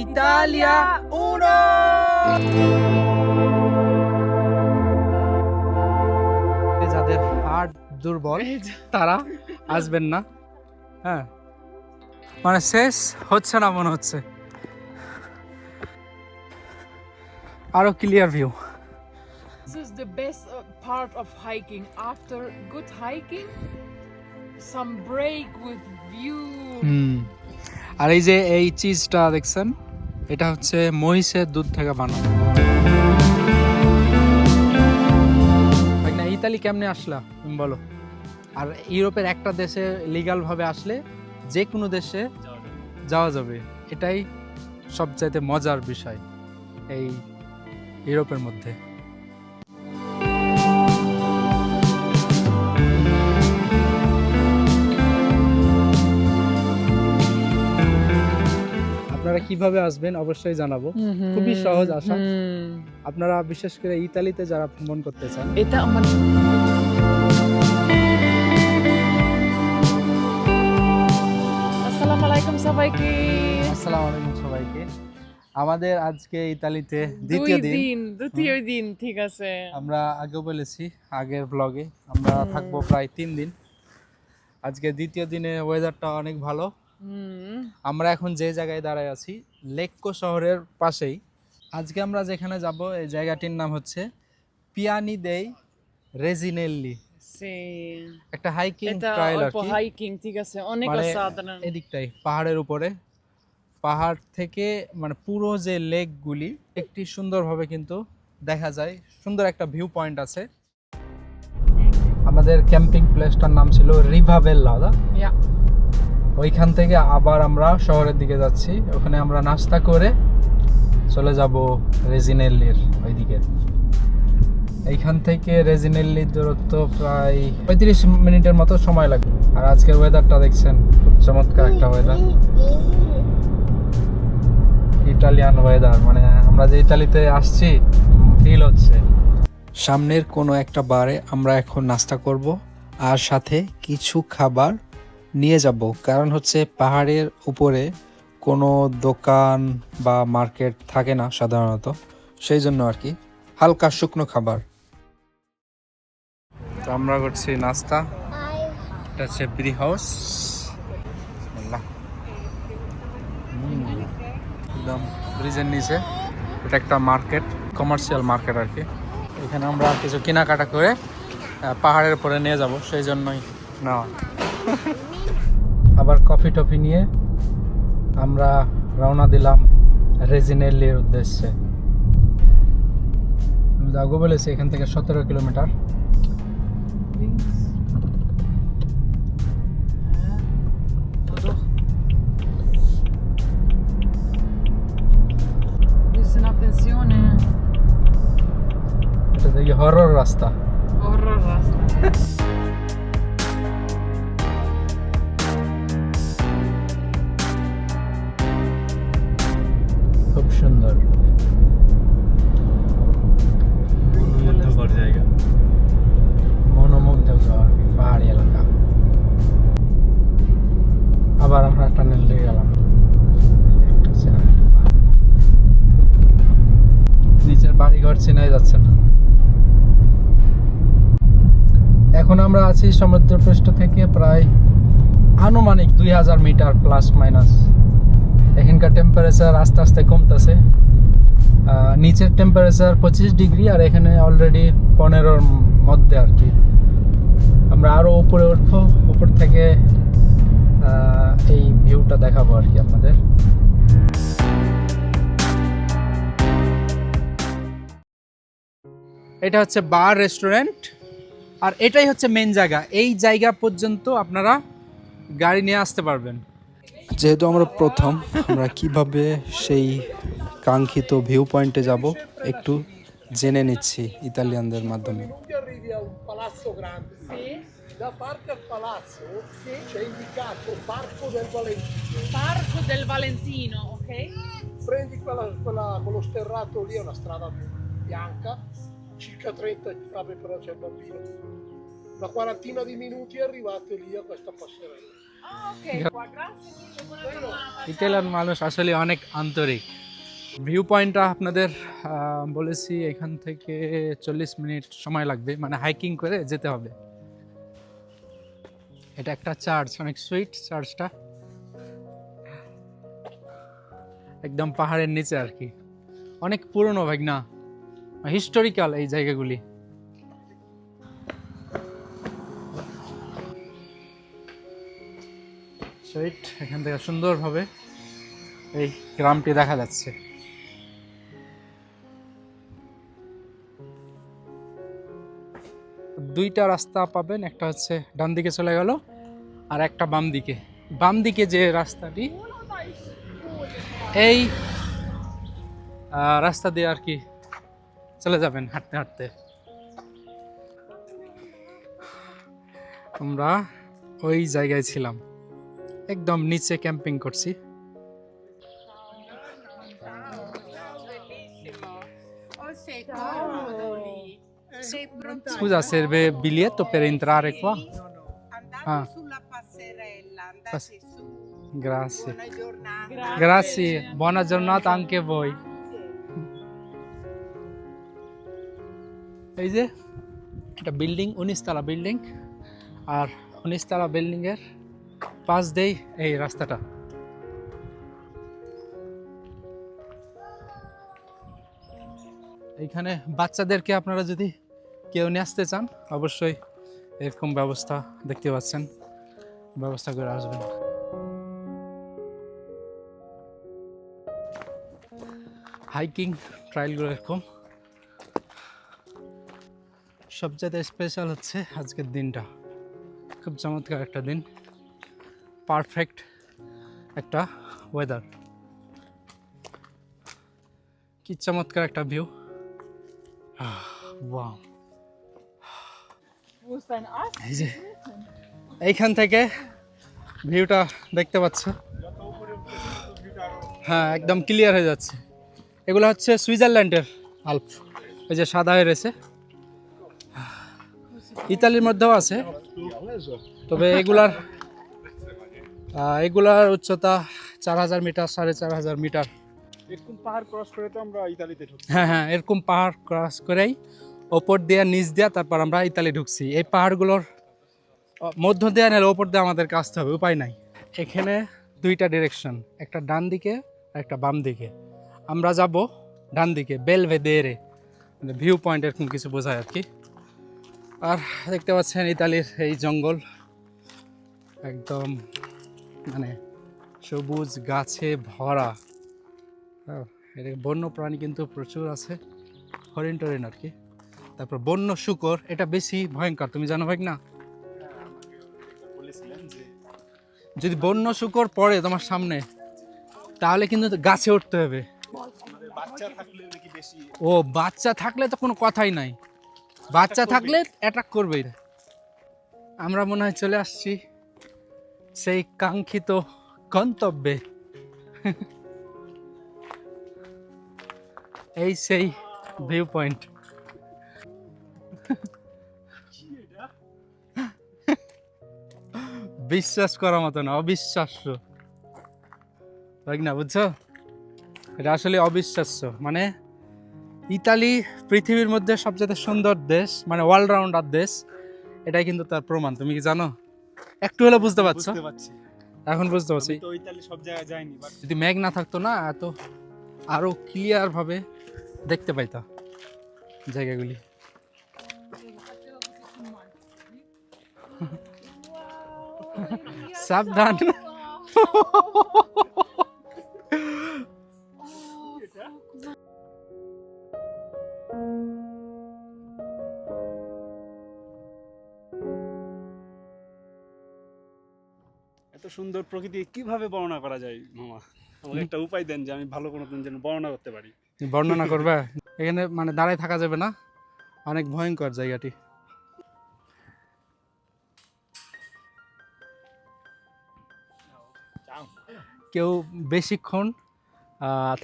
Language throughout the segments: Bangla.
ইতালিয়া উনো যাদের হার্ট দুর্বল তারা আসবেন না। হ্যাঁ। মানে শেষ হচ্ছে না মনে হচ্ছে। আরও clear view This is the best uh, part of hiking. After good hiking, some break with view. হুম। আর এই যে এই চিজটা দেখছেন? এটা হচ্ছে মহিষের দুধ থেকে বানানো। ইতালি কেমনে আসলা? তুমি বলো। আর ইউরোপের একটা দেশে লিগাল ভাবে আসলে যে কোনো দেশে যাওয়া যাবে। এটাই সবচাইতে মজার বিষয় এই ইউরোপের মধ্যে। আপনারা কীভাবে আসবেন অবশ্যই জানাব। খুবই সহজ আশা। আপনারা বিশেষ করে ইতালিতে যারা ভ্রমণ করতে চান। এটা আমার আসসালামু আলাইকুম সবাইকে। আসসালামু আলাইকুম সবাইকে। আমাদের আজকে ইতালিতে দ্বিতীয় দিন। দ্বিতীয় দিন ঠিক আছে। আমরা আগেও বলেছি আগের ব্লগে আমরা থাকব প্রায় তিন দিন। আজকে দ্বিতীয় দিনে ওয়েদারটা অনেক ভালো। আমরা এখন যে জায়গায় দাঁড়ায় আছি লেক্কো শহরের পাশেই। আজকে আমরা যেখানে যাব এই জায়গাটির নাম হচ্ছে পিয়ানি দেই রেজিনেল্লি। একটা হাইকিং এটা ট্রায়াল আর কি। হাইকিং ঠিক আছে অনেক মানে অসাধারণ। এদিকটাই পাহাড়ের উপরে। পাহাড় থেকে মানে পুরো যে লেকগুলি একটি সুন্দরভাবে কিন্তু দেখা যায়। সুন্দর একটা ভিউ পয়েন্ট আছে। আমাদের ক্যাম্পিং প্লেসটার নাম ছিল রিভাবেল্লা দা Ja. ওইখান থেকে আবার আমরা শহরের দিকে যাচ্ছি। ওখানে আমরা নাস্তা করে চলে যাব রেজিনেল্লির ওইদিকে। এইখান থেকে রেজিনেল্লির দূরত্ব প্রায় পঁয়ত্রিশ মিনিটের মতো সময় লাগবে। আর আজকের ওয়েদারটা দেখছেন, খুব চমৎকার একটা ওয়েদার ইটালিয়ান ওয়েদার মানে আমরা যে ইটালিতে আসছি ফিল হচ্ছে। সামনের কোনো একটা বারে আমরা এখন নাস্তা করব, আর সাথে কিছু খাবার নিয়ে যাব। কারণ হচ্ছে পাহাড়ের উপরে কোনো দোকান বা মার্কেট থাকে না সাধারণত। সেই জন্য আর কি। হালকা শুকনো খাবার। তো আমরা করছি নাস্তা। এটা হচ্ছে ব্রি হাউস। একদম ব্রিজের নিচে। এটা একটা মার্কেট, কমার্শিয়াল মার্কেট আর কি। এখানে আমরা কিছু কেনাকাটা করে পাহাড়ের উপরে নিয়ে যাব। সেই জন্যই নেওয়া। আবার কফি টফি নিয়ে আমরা রওনা দিলাম রেজিনেলির উদ্দেশ্যে আমি আগে বলেছি, এখান থেকে সতেরো kilometre Links. Hä? Doch. Bisschen আমরা আছি সমুদ্রপৃষ্ঠ থেকে প্রায় আনুমানিক দুই হাজার মিটার প্লাস মাইনাস এখানকার টেম্পারেচার আস্তে আস্তে কমতেছে। নিচের টেম্পারেচার পঁচিশ ডিগ্রি আর এখানে অলরেডি পনেরোর মধ্যে আর কি। আমরা আরও উপরে উঠবো, উপর থেকে এই ভিউটা দেখাবো আর কি আপনাদের। এটা হচ্ছে বার রেস্টুরেন্ট আর এটাই হচ্ছে মেন জায়গা। এই জায়গা পর্যন্ত আপনারা গাড়ি নিয়ে আসতে পারবেন। যেহেতু আমরা প্রথম আমরা কীভাবে সেই কাঙ্ক্ষিত ভিউ পয়েন্টে যাব একটু জেনে নিচ্ছি ইতালিয়ানদের মাধ্যমে। Prendi quella, quella, quello sterrato lì, è una strada bianca. Circa 30, vabbè però c'è il bambino. Una quarantina di minuti e arrivate lì a questa passerella. Italian মানুষ আসলে অনেক আন্তরিক ভিউ পয়েন্টটা আপনাদের বলেছি এখান থেকে চল্লিশ মিনিট সময় লাগবে। মানে হাইকিং করে যেতে হবে। এটা একটা চার্চ অনেক সুইট চার্চটা একদম পাহাড়ের নিচে আর কি। অনেক পুরনো ভাই না হিস্টোরিক্যাল এই জায়গাগুলি। এখান থেকে সুন্দরভাবে এই গ্রামটি দেখা যাচ্ছে। দুইটা রাস্তা পাবেন, একটা হচ্ছে ডান দিকে চলে গেল আর একটা বাম দিকে। বাম দিকে যে রাস্তাটি, এই রাস্তা দিয়ে আর কি চলে যাবেন হাঁটতে হাঁটতে আমরা ওই জায়গায় ছিলাম একদম নিচে ক্যাম্পিং করছি Bellissimo. Oh, sei comodo lì. Sei pronto? Scusa, serve biglietto per entrare qua? Andate Ah. sulla passerella, andate Pass- su. Grazie. Buona giornata. Grazie. Grazie, buona giornata anche a voi. এই যে একটা বিল্ডিং উনিশতলা বিল্ডিং আর উনিশতলা বিল্ডিংয়ের পাশ দেই এই রাস্তাটা। এইখানে বাচ্চাদেরকে আপনারা যদি কেউ নিয়ে আসতে চান, অবশ্যই এরকম ব্যবস্থা দেখতে পাচ্ছেন। ব্যবস্থা করে আসবেন। হাইকিং ট্রায়ালগুলো এরকম। সবচেয়ে স্পেশাল হচ্ছে আজকের দিনটা। খুব চমৎকার একটা দিন। পারফেক্ট একটা ওয়েদার কি চমৎকার একটা ভিউ? এই যে, এইখান থেকে ভিউটা দেখতে পাচ্ছ? হ্যাঁ একদম ক্লিয়ার হয়ে যাচ্ছে। এগুলো হচ্ছে সুইজারল্যান্ডের আল্প। ওই যে সাদা হয়ে রয়েছে। ইতালির মধ্যেও আছে। তবে এগুলার এগুলার উচ্চতা চার হাজার মিটার সাড়ে চার হাজার মিটার। এরকম পাহাড় ক্রস করে তো আমরা ইতালিতে হ্যাঁ হ্যাঁ এরকম পাহাড় ক্রস করেই ওপর দিয়ে নিচ দিয়ে তারপর আমরা ইতালি ঢুকছি। এই পাহাড়গুলোর মধ্য দিয়ে নাহলে ওপর দিয়ে আমাদেরকে আসতে হবে উপায় নাই। এখানে দুইটা ডিরেকশন একটা ডান দিকে আর একটা বাম দিকে। আমরা যাব ডান দিকে বেলভে দেরে মানে ভিউ পয়েন্ট এরকম কিছু বোঝায় আর কি। আর দেখতে পাচ্ছেন ইতালির এই জঙ্গল। একদম মানে সবুজ গাছে ভরা। এটা বন্য প্রাণী কিন্তু প্রচুর আছে। হরিণ টরিণ আর কি। তারপর বন্য শুকর এটা বেশি ভয়ঙ্কর। তুমি জানো ভাই না? যদি বন্য শুকর পড়ে তোমার সামনে তাহলে কিন্তু গাছে উঠতে হবে। ও বাচ্চা থাকলে তো কোনো কথাই নাই। বাচ্চা থাকলে অ্যাটাক করবেই। না আমরা মনে হয় চলে আসছি সেই কাঙ্ক্ষিত গন্তব্যে। এই সেই ভিউ পয়েন্ট বিশ্বাস করার মতো না অবিশ্বাস্য। দেখ না বুঝছ? এটা আসলে অবিশ্বাস্য মানে ইতালি পৃথিবীর মধ্যে সবচেয়ে সুন্দর দেশ মানে অলরাউন্ডার দেশ এটাই কিন্তু তার প্রমাণ। তুমি কি জানো? একটু হলে বুঝতে পারছ? এখন বুঝতে পারছি। তো ইতালি সব জায়গায় যাইনি যদি মেঘ না থাকতো না এত আরও ক্লিয়ার ভাবে দেখতে পাইতা জায়গাগুলি। সাবধান। এত সুন্দর প্রকৃতি, কীভাবে বর্ণনা করা যায়, মামা? আমাকে একটা উপায় দেন যে আমি ভালো কোনো দিন যেন বর্ণনা করতে পারি। বর্ণনা করবে? এখানে মানে দাঁড়ায় থাকা যাবে না? অনেক ভয়ঙ্কর জায়গাটি। কেউ বেশিক্ষণ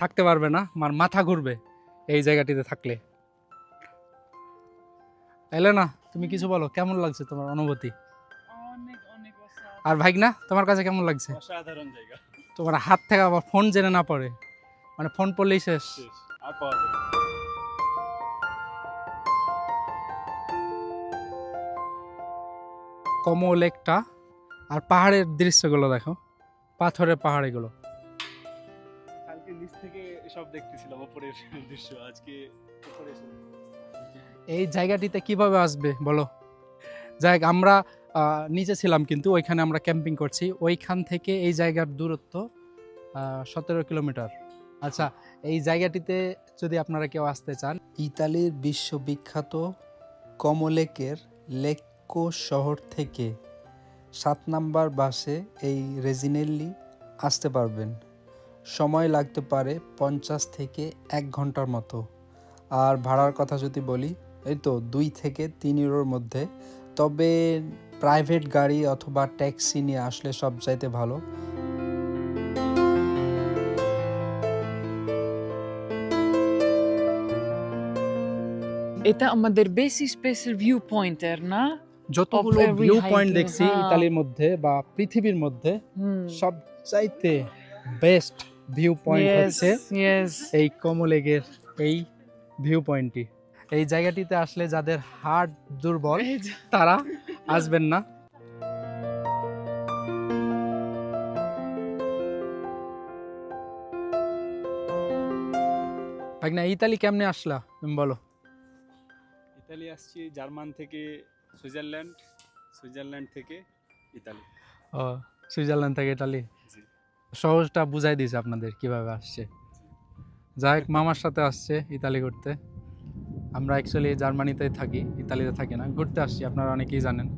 থাকতে পারবে না মানে মাথা ঘুরবে এই জায়গাটিতে থাকলে। এলে না তুমি কিছু বলো, কেমন লাগছে তোমার অনুভূতি? আর ভাইগনা তোমার কাছে কেমন লাগছে? অসাধারণ জায়গা। তোমার হাত থেকে আবার ফোন জেনে না পড়ে। মানে ফোন পড়লেই শেষ। আর পাওয়া যাবে কমল একটা আর পাহাড়ের দৃশ্যগুলো দেখো। পাথরের পাহাড় এগুলো কালকে নিচ থেকে সব দেখতেছিলাম উপরের দৃশ্য। আজকে উপরে এই জায়গাটিতে কীভাবে আসবে বলো? যাই আমরা নিচে ছিলাম কিন্তু, ওইখানে আমরা ক্যাম্পিং করছি। ওইখান থেকে এই জায়গার দূরত্ব সতেরো কিলোমিটার। আচ্ছা এই জায়গাটিতে যদি আপনারা কেউ আসতে চান। ইতালির বিশ্ববিখ্যাত কমলেকের লেক্কো শহর থেকে সাত নাম্বার বাসে এই রেজিনেল্লি আসতে পারবেন। সময় লাগতে পারে পঞ্চাশ থেকে এক ঘণ্টার মতো। আর ভাড়ার কথা যদি বলি, এই তো দুই থেকে তিন ইউরোর মধ্যে। তবে প্রাইভেট গাড়ি অথবা ট্যাক্সি নিয়ে আসলে সব চাইতে ভালো। এটা আমাদের বেশি স্পেশাল ভিউ পয়েন্টার না? যতগুলো ভিউ পয়েন্ট দেখছি হ্যাঁ। ইতালির মধ্যে বা পৃথিবীর মধ্যে হুম। সব চাইতে বেস্ট ভিউ পয়েন্ট হচ্ছে এই কমলেগের এই ভিউ পয়েন্টটি এই জায়গাটিতে আসলে যাদের হার্ট দুর্বল তারা আসবেন না। ভাগনা ইতালি কেমনে আসলা? তুমি বলো। ইতালি আসছি জার্মান থেকে সুইজারল্যান্ড সুইজারল্যান্ড থেকে ইতালি। ও সুইজারল্যান্ড থেকে ইতালি? সহজটা বুঝাই দিয়েছে আপনাদের কীভাবে আসছে। যাই হোক মামার সাথে আসছে ইতালি ঘুরতে। আমরা অ্যাকচুয়ালি জার্মানিতে থাকি, ইতালিতে থাকি না, ঘুরতে আসছি, আপনারা অনেকেই জানেন।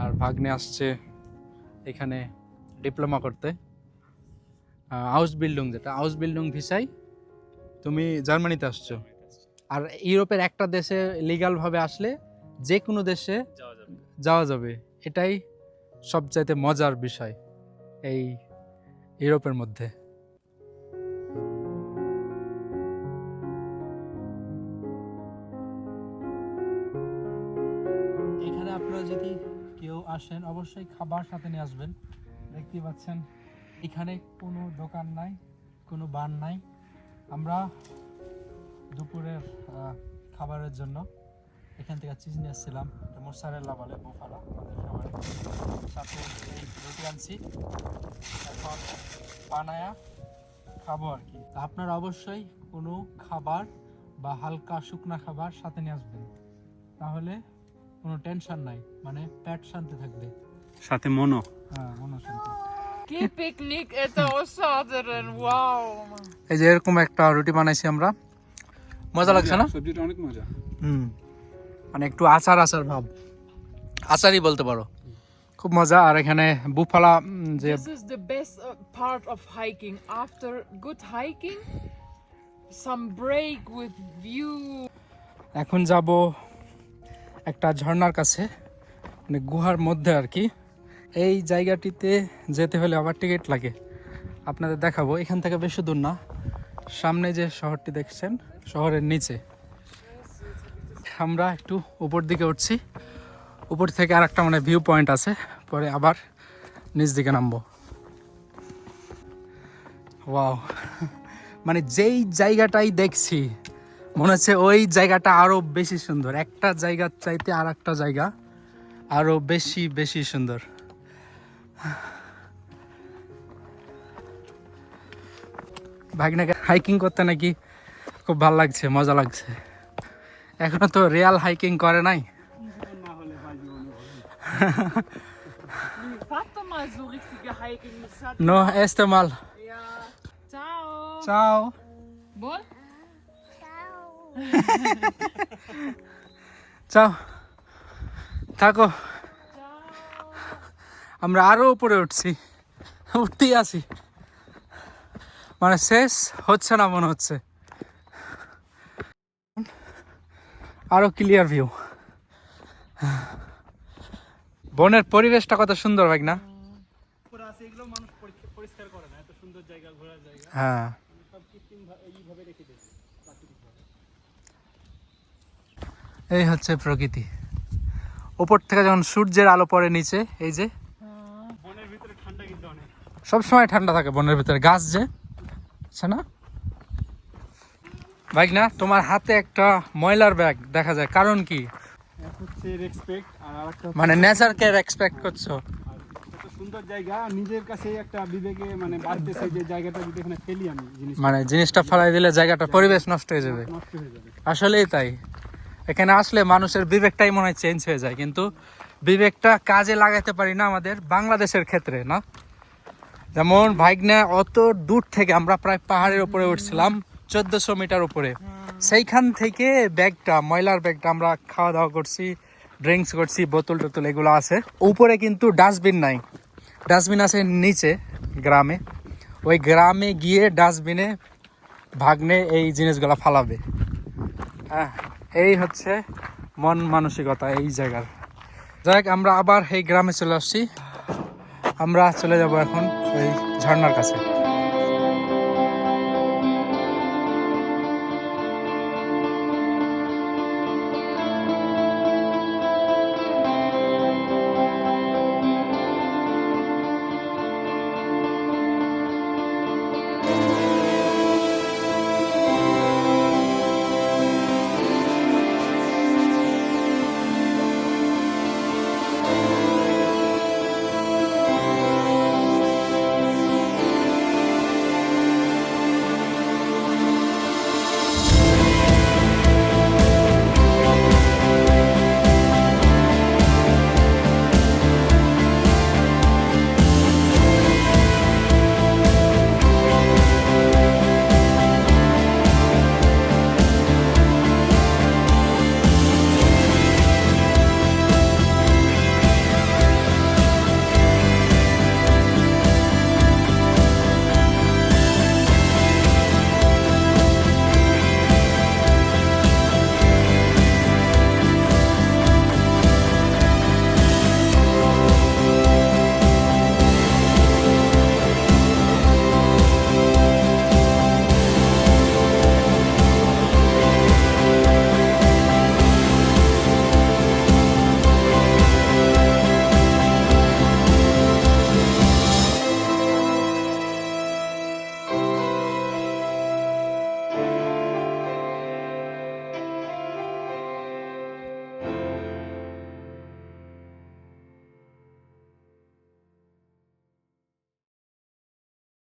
আর ভাগ্নে আসছে এখানে ডিপ্লোমা করতে। হাউস বিল্ডিং যেটা হাউস বিল্ডিং ভিসাই তুমি জার্মানিতে আসছো। আর ইউরোপের একটা দেশে লিগালভাবে আসলে যে কোনো দেশে যাওয়া যাবে। এটাই সবচাইতে মজার বিষয় এই ইউরোপের মধ্যে। আসেন, অবশ্যই খাবার সাথে নিয়ে আসবেন। দেখতে পাচ্ছেন, এখানে কোনো দোকান নাই, কোনো বার নাই। আমরা দুপুরের খাবারের জন্য এখান থেকে চিজ নিয়ে এসেছিলাম মোসারেল্লা বলে, বোফালা সাথে রুটি আনছি। এখন বানায়া খাব আর কি। তা আপনারা অবশ্যই কোনো খাবার বা হালকা শুকনা খাবার সাথে নিয়ে আসবেন। তাহলে কোনো টেনশন নাই মানে পেট শান্তি থাকবে। সাথে মনো হ্যাঁ মনে শান্তি। কি পিকনিক এটা অসাধারণ ওয়াও এই যে এরকম একটা রুটি বানাইছি আমরা। মজা লাগছে না? সবজিটা অনেক মজা। হুম মানে একটু আচার আচার ভাব। আচারই বলতে পারো। খুব মজা। আর এখানে বুফালা যে This is the best uh, part hiking hiking. After good hiking, some break with view. এখন যাব একটা ঝর্নার কাছে মানে গুহার মধ্যে আর কি। এই জায়গাটিতে যেতে হলে আবার টিকিট লাগে। আপনাদের দেখাবো, এখান থেকে বেশি দূর না। সামনে যে শহরটি দেখছেন, শহরের নিচে। আমরা একটু উপর দিকে উঠছি। উপর থেকে আর একটা মানে ভিউ পয়েন্ট আছে, পরে আবার নিচ দিকে নামবো। ওয়াও মানে যেই জায়গাটাই দেখছি মনে হচ্ছে ওই জায়গাটা আরও বেশি সুন্দর। একটা জায়গার চাইতে আর একটা জায়গা আরও বেশি বেশি সুন্দর। ভাগনাকে হাইকিং করতে নাকি খুব ভালো লাগছে মজা লাগছে। এখনও তো রিয়াল হাইকিং করে নাই। না Warte mal. So চাও। থাকো। আমরা আরও উপরে উঠছি। উঠতেই আছি মানে শেষ হচ্ছে না মনে হচ্ছে। আরও ক্লিয়ার ভিউ বনের পরিবেশটা কত সুন্দর ভাই না? উপরে আছে এগুলো মানুষ পরীক্ষা- পরিষ্কার করে না এত সুন্দর জায়গা ঘোরার জায়গা হ্যাঁ সব কৃত্রিম ভা- এইভাবে রেখে দিয়েছে প্রাকৃতিকভাবে এই হচ্ছে প্রকৃতি। উপর থেকে যখন সূর্যের আলো পড়ে নিচে, এই যে। সবসময় ঠান্ডা থাকে বনের ভিতরে। গাছ যে না? বাইক না তোমার হাতে একটা ময়লার ব্যাগ দেখা যায়। কারণ কি? মানে নেচারকে রেসপেক্ট করছ। সুন্দর জায়গা নিজের কাছে একটা মানে জিনিসটা ফেলাই দিলে জায়গাটা পরিবেশ নষ্ট হয়ে যাবে। আসলেই তাই। এখানে আসলে মানুষের বিবেকটাই মনে হয় চেঞ্জ হয়ে যায়, কিন্তু বিবেকটা কাজে লাগাতে পারি না আমাদের বাংলাদেশের ক্ষেত্রে, না? যেমন ভাইগনা অত দূর থেকে আমরা প্রায় পাহাড়ের উপরে উঠছিলাম, চোদ্দশো মিটার উপরে। সেইখান থেকে ব্যাগটা, ময়লার ব্যাগটা আমরা খাওয়া দাওয়া করছি, ড্রিঙ্কস করছি, বোতল টোতল এগুলো আছে। উপরে কিন্তু ডাস্টবিন নাই। ডাস্টবিন আছে নিচে, গ্রামে। ওই গ্রামে গিয়ে ডাস্টবিনে ভাগ্নে এই জিনিসগুলো ফালাবে। হ্যাঁ এই হচ্ছে মন মানসিকতা এই জায়গার। যাই আমরা আবার এই গ্রামে চলে আসছি। আমরা চলে যাব এখন ওই ঝর্নার কাছে।